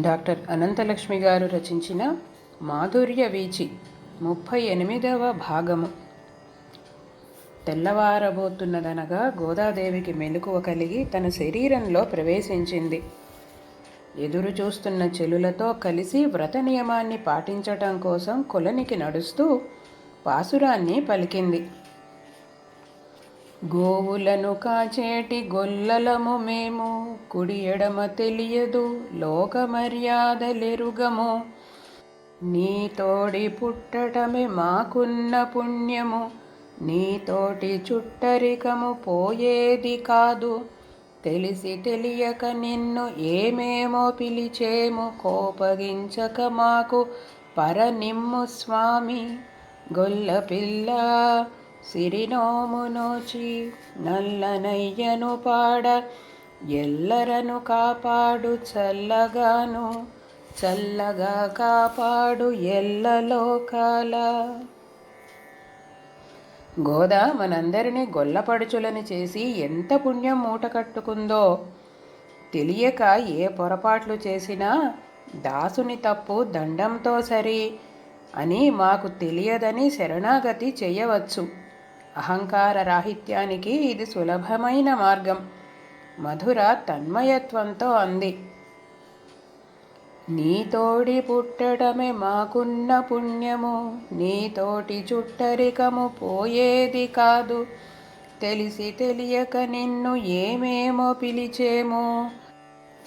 Doctor Ananthalakshmi గారు రచించిన మాధుర్య వీచి ముప్పై ఎనిమిదవ భాగము. తెల్లవారబోతున్నదనగా గోదాదేవికి మెలకువ కలిగి తన శరీరంలో ప్రవేశించింది. ఎదురు చూస్తున్న చెలులతో కలిసి వ్రత నియమాన్ని పాటించటం కోసం కొలనికి నడుస్తూ పాసురాన్ని పలికింది. గోవులను కాచేటి గొల్లలము మేము. కుడి ఎడమ తెలియదు లోక మర్యాదలెరుగము. నీతోడి పుట్టటమే మాకున్న పుణ్యము. నీతోటి చుట్టరికము పోయేది కాదు. తెలిసి తెలియక నిన్ను ఏమేమో పిలిచేము. కోపగించక మాకు పరనిమ్ము స్వామి. గొల్ల పిల్ల సిరినోమునోచి నల్లనయ్యను పాడ ఎల్లరను కాపాడు చల్లగాను చల్లగా కాపాడు ఎల్లలోకాల. గోద మనందరినీ గొల్లపడుచులని చేసి ఎంత పుణ్యం మూట కట్టుకుందో తెలియక ఏ పొరపాట్లు చేసినా దాసుని తప్పు దండంతో సరి అని మాకు తెలియదని శరణాగతి చేయవచ్చు. అహంకార రాహిత్యానికి ఇది సులభమైన మార్గం. మధుర తన్మయత్వంతో అంది. నీతోడి పుట్టడమే మాకున్న పుణ్యము నీతోటి చుట్టరికము పోయేది కాదు. తెలిసి తెలియక నిన్ను ఏమేమో పిలిచేము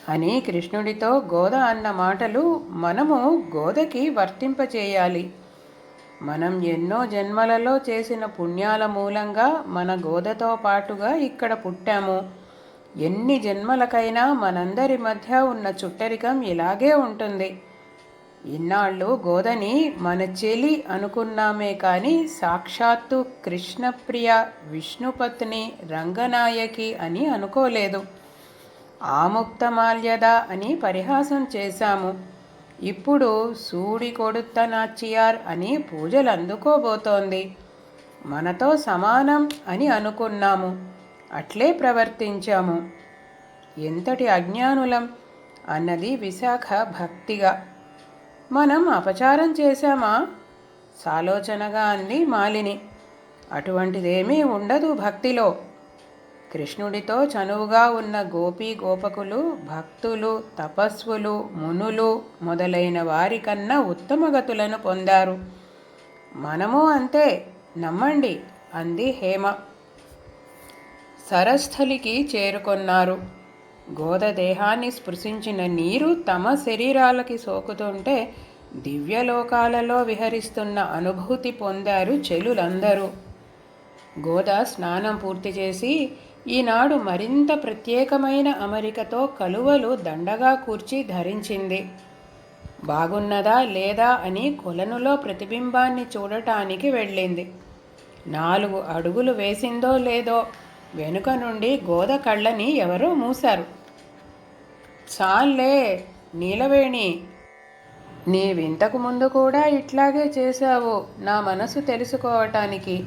అని కృష్ణుడితో గోద అన్న మాటలు మనము గోదకి వర్తింపచేయాలి. మనం ఎన్నో జన్మలలో చేసిన పుణ్యాల మూలంగా మన గోదతో పాటుగా ఇక్కడ పుట్టాము. ఎన్ని జన్మలకైనా మనందరి మధ్య ఉన్న చుట్టరికం ఇలాగే ఉంటుంది. ఇన్నాళ్ళు గోదని మన చెలి అనుకున్నామే కానీ సాక్షాత్తు కృష్ణప్రియ విష్ణుపత్ని రంగనాయకి అని అనుకోలేదు. ఆముక్తమాల్యద అని పరిహాసం చేశాము. ఇప్పుడు సూడి కొడుత్త నాచియార్ అని పూజలు అందుకోబోతోంది. మనతో సమానం అని అనుకున్నాము. అట్లే ప్రవర్తించాము. ఎంతటి అజ్ఞానులం అన్నది విశాఖ భక్తిగా. మనం అపచారం చేశామా? సాలోచనగా అంది మాలిని. అటువంటిదేమీ ఉండదు భక్తిలో. కృష్ణుడితో చనువుగా ఉన్న గోపీ గోపకులు భక్తులు తపస్వులు మునులు మొదలైన వారికన్నా ఉత్తమ గతులను పొందారు. మనము అంతే నమ్మండి అంది హేమ. సరస్థలికి చేరుకొన్నారు. గోద దేహాన్ని స్పృశించిన నీరు తమ శరీరాలకి సోకుతుంటే దివ్యలోకాలలో విహరిస్తున్న అనుభూతి పొందారు చెలులందరూ. గోద స్నానం పూర్తి చేసి ఈనాడు మరింత ప్రత్యేకమైన అమరికతో కలువలు దండగా కూర్చి ధరించింది. బాగున్నదా లేదా అని కొలనులో ప్రతిబింబాన్ని చూడటానికి వెళ్ళింది. నాలుగు అడుగులు వేసిందో లేదో వెనుక నుండి గోద కళ్ళని ఎవరో మూశారు. చాలే నీలవేణి నీవింతకు ముందు కూడా ఇట్లాగే చేశావు నా మనసు తెలుసుకోవటానికి.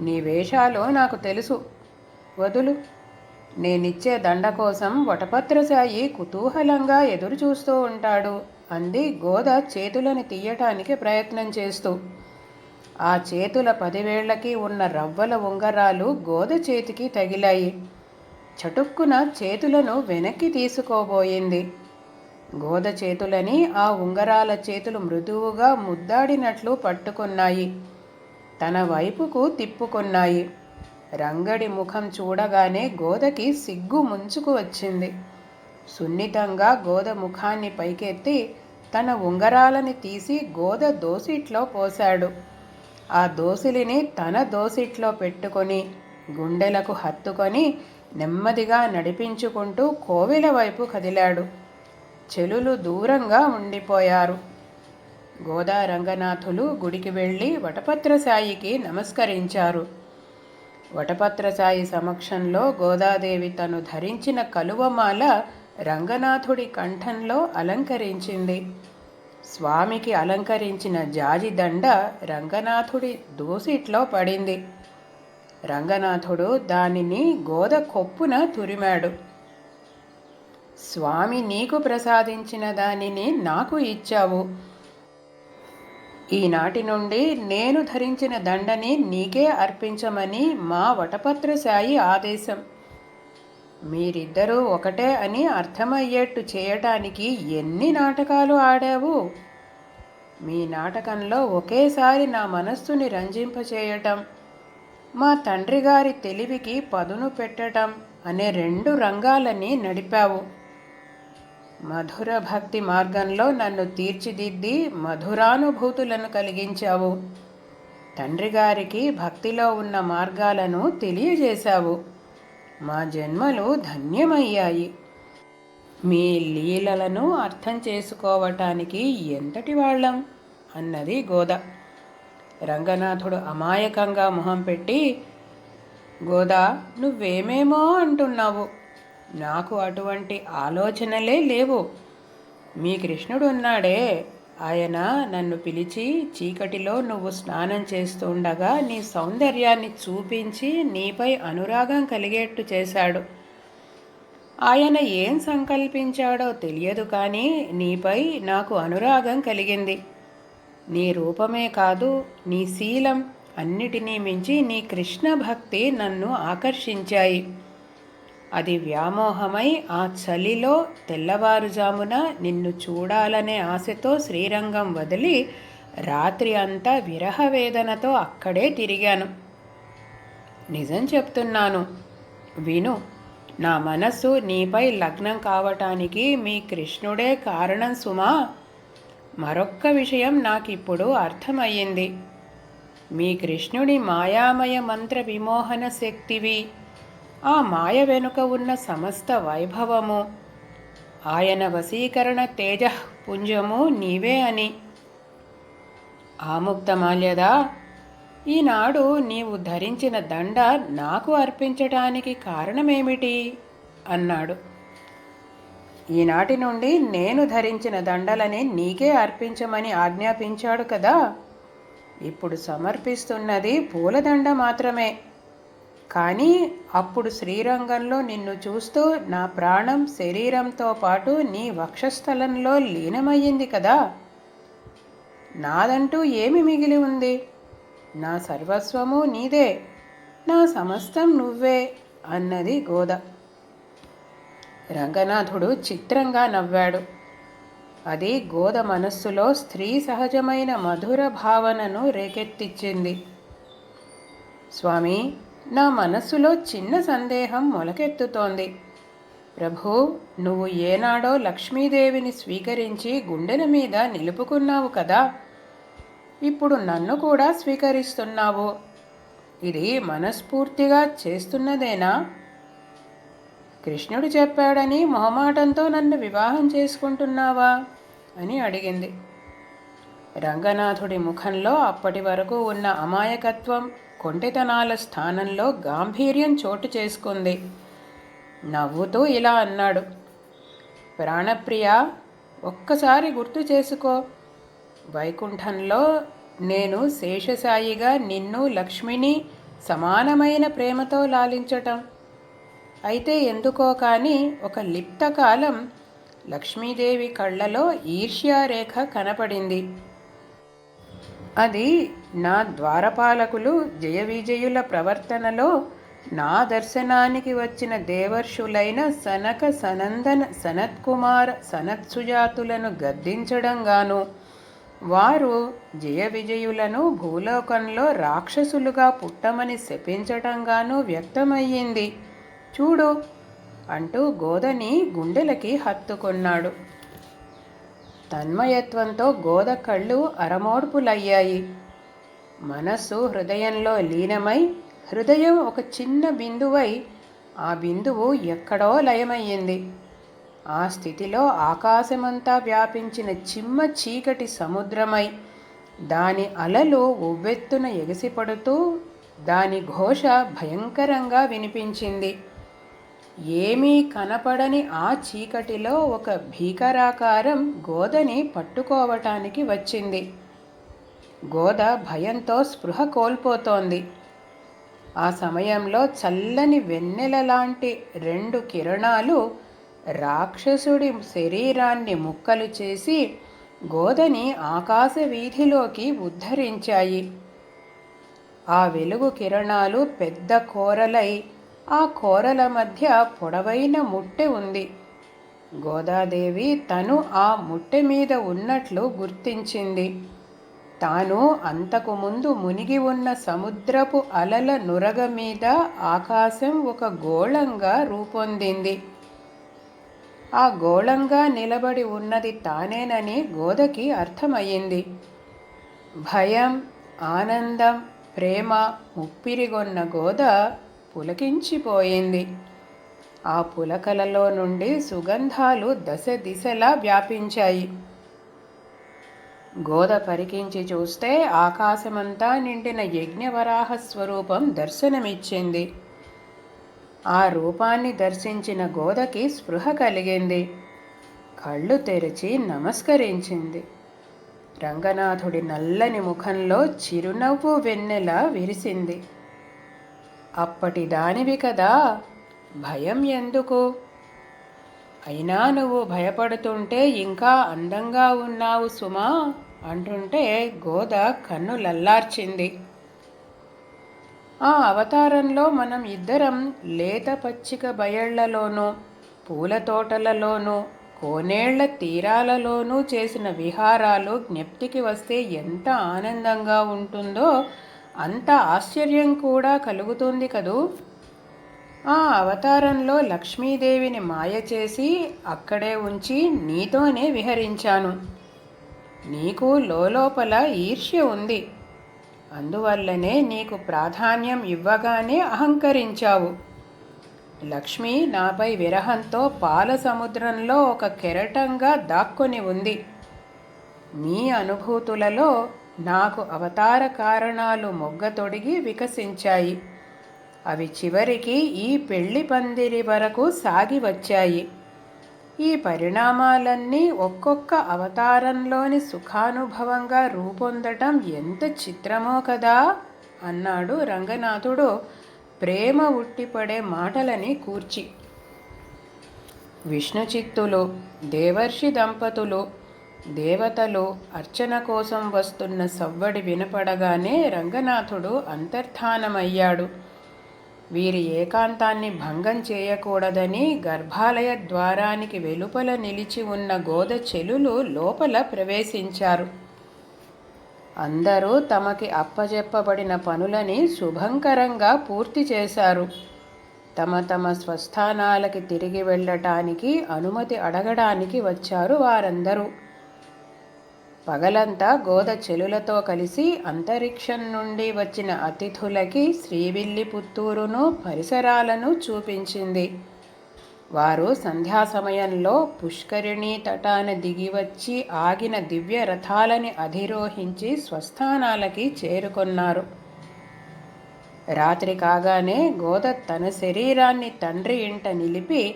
నీ వేషాలు నాకు తెలుసు. వదులు. నేనిచ్చే దండ కోసం వటపత్రసాయి కుతూహలంగా ఎదురుచూస్తూ ఉంటాడు. అంది గోద చేతులను తీయటానికి ప్రయత్నం చేస్తూ. ఆ చేతుల పదివేళ్ళకి ఉన్న రవ్వల ఉంగరాలు గోద చేతికి తగిలాయి. చటుక్కున చేతులను వెనక్కి తీసుకోబోయింది. గోద చేతులని ఆ ఉంగరాల చేతులు మృదువుగా ముద్దాడినట్లు పట్టుకున్నాయి. తన వైపుకు తిప్పుకున్నాయి. రంగడి ముఖం చూడగానే గోదకి సిగ్గు ముంచుకు వచ్చింది. సున్నితంగా గోద ముఖాన్ని పైకెత్తి తన ఉంగరాలని తీసి గోద దోసిట్లో పోశాడు. ఆ దోసిలిని తన దోసిట్లో పెట్టుకొని గుండెలకు హత్తుకొని నెమ్మదిగా నడిపించుకుంటూ కోవిల వైపు కదిలాడు. చెలులు దూరంగా ఉండిపోయారు. గోదా రంగనాథులు గుడికి వెళ్ళి వటపత్రసాయికి నమస్కరించారు. వటపత్రసాయి సమక్షంలో గోదాదేవి తను ధరించిన కలువమాల రంగనాథుడి కంఠంలో అలంకరించింది. స్వామికి అలంకరించిన జాజిదండ రంగనాథుడి దోసిట్లో పడింది. రంగనాథుడు దానిని గోద కొప్పున తురిమాడు. స్వామి నీకు ప్రసాదించిన దానిని నాకు ఇచ్చావు. ఈనాటి నుండి నేను ధరించిన దండని నీకే అర్పించమని మా వటపత్రశాయి ఆదేశం. మీరిద్దరూ ఒకటే అని అర్థమయ్యేట్టు చేయటానికి ఎన్ని నాటకాలు ఆడావు? మీ నాటకంలో ఒకేసారి నా మనస్సుని రంజింపచేయటం మా తండ్రి గారి తెలివికి పదును పెట్టటం అనే రెండు రంగాలని నడిపావు. మధుర భక్తి మార్గంలో నన్ను తీర్చిదిద్ది మధురానుభూతులను కలిగించావు. తండ్రి గారికి భక్తిలో ఉన్న మార్గాలను తెలియజేశావు. మా జన్మలు ధన్యమయ్యాయి. మీ లీలలను అర్థం చేసుకోవటానికి ఎంతటి వాళ్ళం అన్నది గోద. రంగనాథుడు అమాయకంగా మొహం పెట్టి గోదా నువ్వేమేమో అంటున్నావు. నాకు అటువంటి ఆలోచనలే లేవు. మీ కృష్ణుడు ఉన్నాడే. ఆయన నన్ను పిలిచి చీకటిలో నువ్వు స్నానం చేస్తుండగా నీ సౌందర్యాన్ని చూపించి నీపై అనురాగం కలిగేట్టు చేశాడు. ఆయన ఏం సంకల్పించాడో తెలియదు కానీ నీపై నాకు అనురాగం కలిగింది. నీ రూపమే కాదు నీ శీలం అన్నిటినీ మించి నీ కృష్ణ భక్తి నన్ను ఆకర్షించాయి. అది వ్యామోహమై ఆ చలిలో తెల్లవారుజామున నిన్ను చూడాలనే ఆశతో శ్రీరంగం వదిలి రాత్రి అంతా విరహ వేదనతో అక్కడే తిరిగాను. నిజం చెప్తున్నాను. విను నా మనస్సు నీపై లగ్నం కావటానికి మీ కృష్ణుడే కారణం సుమా. మరొక్క విషయం నాకిప్పుడు అర్థమయ్యింది. మీ కృష్ణుడి మాయామయ మంత్ర విమోహన శక్తివి. ఆ మాయ వెనుక ఉన్న సమస్త వైభవము. ఆయన వశీకరణ తేజపుంజము నీవే అని. ఆముక్తమాల్యదా ఈనాడు నీవు ధరించిన దండ నాకు అర్పించటానికి కారణమేమిటి? అన్నాడు. ఈనాటి నుండి నేను ధరించిన దండలని నీకే అర్పించమని ఆజ్ఞాపించాడు కదా. ఇప్పుడు సమర్పిస్తున్నది పూలదండ మాత్రమే. కానీ అప్పుడు శ్రీరంగంలో నిన్ను చూస్తూ నా ప్రాణం శరీరంతో పాటు నీ వక్షస్థలంలో లీనమయ్యింది కదా. నాదంటూ ఏమి మిగిలి ఉంది? నా సర్వస్వము నీదే. నా సమస్తం నువ్వే అన్నది గోద. రంగనాథుడు చిత్రంగా నవ్వాడు. అది గోద మనస్సులో స్త్రీ సహజమైన మధుర భావనను రేకెత్తిచ్చింది. స్వామి నా మనస్సులో చిన్న సందేహం మొలకెత్తుతోంది. ప్రభు నువ్వు ఏనాడో లక్ష్మీదేవిని స్వీకరించి గుండెల మీద నిలుపుకున్నావు కదా. ఇప్పుడు నన్ను కూడా స్వీకరిస్తున్నావు. ఇది మనస్ఫూర్తిగా చేస్తున్నదేనా? కృష్ణుడు చెప్పాడని మొహమాటంతో నన్ను వివాహం చేసుకుంటున్నావా? అని అడిగింది. రంగనాథుడి ముఖంలో అప్పటి వరకు ఉన్న అమాయకత్వం కొంటెతనాల స్థానంలో గాంభీర్యం చోటు చేసుకుంది. నవ్వుతూ ఇలా అన్నాడు. ప్రాణప్రియ ఒక్కసారి గుర్తు చేసుకో. వైకుంఠంలో నేను శేషసాయిగా నిన్ను లక్ష్మిని సమానమైన ప్రేమతో లాలించటం. అయితే ఎందుకో కానీ ఒక లిప్తకాలం లక్ష్మీదేవి కళ్ళలో ఈర్ష్యారేఖ కనపడింది. అది నా ద్వారపాలకులు జయ విజయుల ప్రవర్తనలో నా దర్శనానికి వచ్చిన దేవర్షులైన సనక సనందన సనత్కుమార సనత్సుజాతులను గద్దించడంగాను వారు జయ విజయులను భూలోకంలో రాక్షసులుగా పుట్టమని శపించటంగాను వ్యక్తమయ్యింది. చూడు అంటూ గోదని గుండెలకి హత్తుకున్నాడు. తన్మయత్వంతో గోద కళ్ళు అరమోడ్పులయ్యాయి. మనస్సు హృదయంలో లీనమై హృదయం ఒక చిన్న బిందువై ఆ బిందువు ఎక్కడో లయమయ్యింది. ఆ స్థితిలో ఆకాశమంతా వ్యాపించిన చిమ్మ చీకటి సముద్రమై దాని అలలు ఉవ్వెత్తున ఎగసిపడుతూ దాని ఘోష భయంకరంగా వినిపించింది. ఏమీ కనపడని ఆ చీకటిలో ఒక భీకరాకారం గోదని పట్టుకోవటానికి వచ్చింది. గోద భయంతో స్పృహ కోల్పోతోంది. ఆ సమయంలో చల్లని వెన్నెల లాంటి రెండు కిరణాలు రాక్షసుడి శరీరాన్ని ముక్కలు చేసి గోదని ఆకాశ వీధిలోకి ఉద్ధరించాయి. ఆ వెలుగు కిరణాలు పెద్ద కోరలై ఆ కోరల మధ్య పొడవైన ముట్టె ఉంది. గోదాదేవి తను ఆ ముట్టె మీద ఉన్నట్లు గుర్తించింది. తాను అంతకు ముందు మునిగి ఉన్న సముద్రపు అలల నురగ మీద ఆకాశం ఒక గోళంగా రూపొందింది. ఆ గోళంగా నిలబడి ఉన్నది తానేనని గోదకి అర్థమయ్యింది. భయం ఆనందం ప్రేమ ముప్పిరిగొన్న గోద పులకించిపోయింది. ఆ పులకలలో నుండి సుగంధాలు దశ దిశలా వ్యాపించాయి. గోద పరికించి చూస్తే ఆకాశమంతా నిండిన యజ్ఞవరాహ స్వరూపం దర్శనమిచ్చింది. ఆ రూపాన్ని దర్శించిన గోదకి స్పృహ కలిగింది. కళ్ళు తెరిచి నమస్కరించింది. రంగనాథుడి నల్లని ముఖంలో చిరునవ్వు వెన్నెల విరిసింది. అప్పటి దానివి కదా భయం ఎందుకు? అయినా నువ్వు భయపడుతుంటే ఇంకా అందంగా ఉన్నావు సుమా అంటుంటే గోద కన్ను లల్లార్చింది. ఆ అవతారంలో మనం ఇద్దరం లేత పచ్చిక బయళ్ళలోనూ పూల తోటలలోనూ కోనేళ్ళ తీరాలలోనూ చేసిన విహారాలు జ్ఞప్తికి వస్తే ఎంత ఆనందంగా ఉంటుందో అంత ఆశ్చర్యం కూడా కలుగుతుంది కదూ? ఆ అవతారంలో లక్ష్మీదేవిని మాయ చేసి అక్కడే ఉంచి నీతోనే విహరించాను. నీకు లోపల ఈర్ష్య ఉంది. అందువల్లనే నీకు ప్రాధాన్యం ఇవ్వగానే అహంకరించావు. లక్ష్మి నాపై విరహంతో పాల సముద్రంలో ఒక కెరటంగా దాక్కొని ఉంది. మీ అనుభూతులలో నాకు అవతార కారణాలు మొగ్గ తొడిగి వికసించాయి. అవి చివరికి ఈ పెళ్ళి పందిరి వరకు సాగి వచ్చాయి. ఈ పరిణామాలన్నీ ఒక్కొక్క అవతారంలోని సుఖానుభవంగా రూపొందటం ఎంత చిత్రమో కదా అన్నాడు రంగనాథుడు ప్రేమ ఉట్టిపడే మాటలని కూర్చి. విష్ణు చిత్తులు దేవర్షి దంపతులు దేవతలు అర్చన కోసం వస్తున్న సవ్వడి వినపడగానే రంగనాథుడు అంతర్ధానమయ్యాడు. వీరి ఏకాంతాన్ని భంగం చేయకూడదని గర్భాలయ ద్వారానికి వెలుపల నిలిచి ఉన్న గోద చెలులు లోపల ప్రవేశించారు. అందరూ తమకి అప్పజెప్పబడిన పనులని శుభంకరంగా పూర్తి చేశారు. తమ తమ స్వస్థానాలకి తిరిగి వెళ్ళటానికి అనుమతి అడగడానికి వచ్చారు వారందరూ. పగలంతా గోద చెలులతో కలిసి అంతరిక్షం నుండి వచ్చిన అతిథులకి శ్రీవిల్లి పుత్తూరును పరిసరాలను చూపించింది. వారు సంధ్యా సమయంలో పుష్కరిణి తటాన దిగివచ్చి ఆగిన దివ్య రథాలని అధిరోహించి స్వస్థానాలకి చేరుకున్నారు. రాత్రి కాగానే గోద తన శరీరాన్ని తండ్రి ఇంట నిలిపి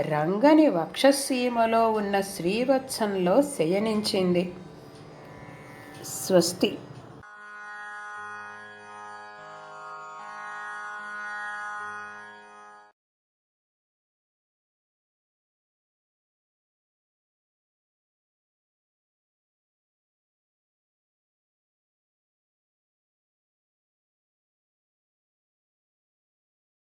రంగని వక్షసీమలో ఉన్న శ్రీవత్సంలో శయనించింది. स्वस्ति